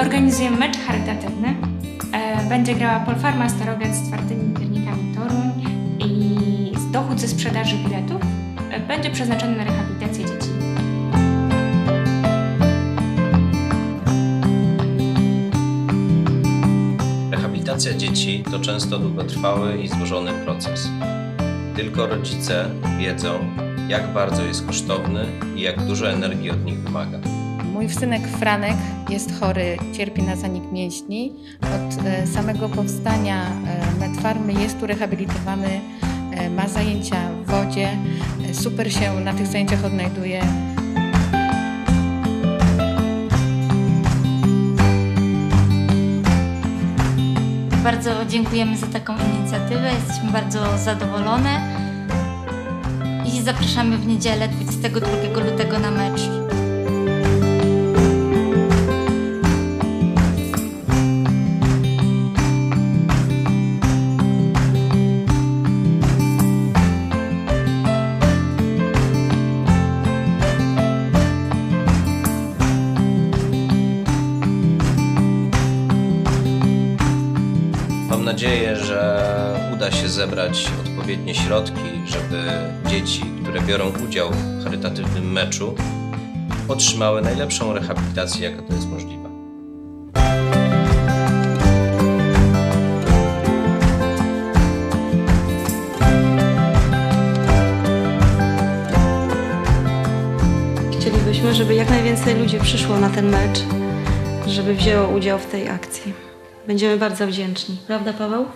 Organizujemy mecz charytatywny. E, Będzie grała Polfarma Starowiec z twardymi piernikami Toruń i dochód ze sprzedaży biletów e, będzie przeznaczony na rehabilitację dzieci. Rehabilitacja dzieci to często długotrwały i złożony proces. Tylko rodzice wiedzą, jak bardzo jest kosztowny i jak dużo energii od nich wymaga. Mój synek Franek jest chory, cierpi na zanik mięśni. Od e, samego powstania Medfarmy jest tu rehabilitowany, e, ma zajęcia w wodzie, e, super się na tych zajęciach odnajduje. Bardzo dziękujemy za taką inicjatywę, jesteśmy bardzo zadowolone i zapraszamy w niedzielę 22 lutego na mecz. Nadzieję, że uda się zebrać odpowiednie środki, żeby dzieci, które biorą udział w charytatywnym meczu, otrzymały najlepszą rehabilitację, jaka to jest możliwa. Chcielibyśmy, żeby jak najwięcej ludzi przyszło na ten mecz, żeby wzięło udział w tej akcji. Będziemy bardzo wdzięczni. Prawda, Paweł?